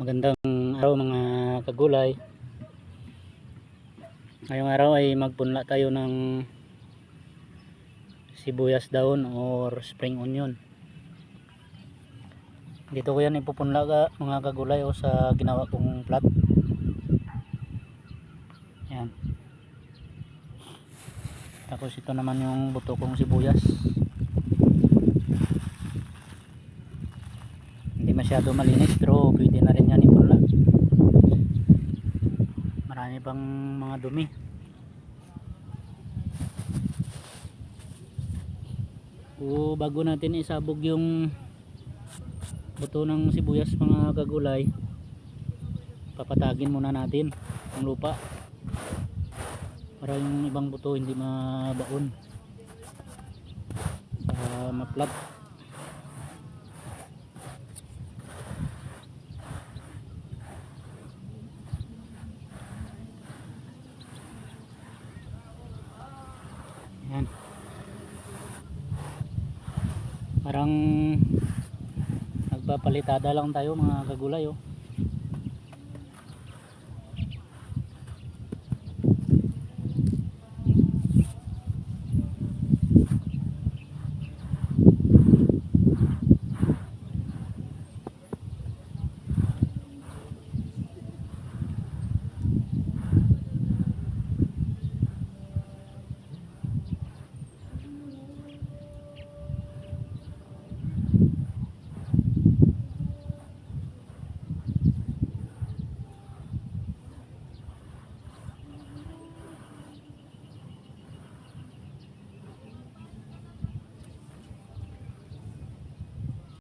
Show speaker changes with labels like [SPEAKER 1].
[SPEAKER 1] Magandang araw mga kagulay. Ngayong araw ay magpunla tayo ng sibuyas daon or spring onion. Dito ko yan ipupunla ka, mga kagulay o sa ginawa kong plat. Yan. Tapos ito naman yung buto kong sibuyas. Hindi masyado malinis pero pwede na rin yan ipunla. Marami pang mga dumi. O bago natin isabog yung buto ng sibuyas mga kagulay, papatagin muna natin ang lupa para yung ibang buto hindi mabaon para maplat yan parang nagpapalitada lang tayo mga kagulay oh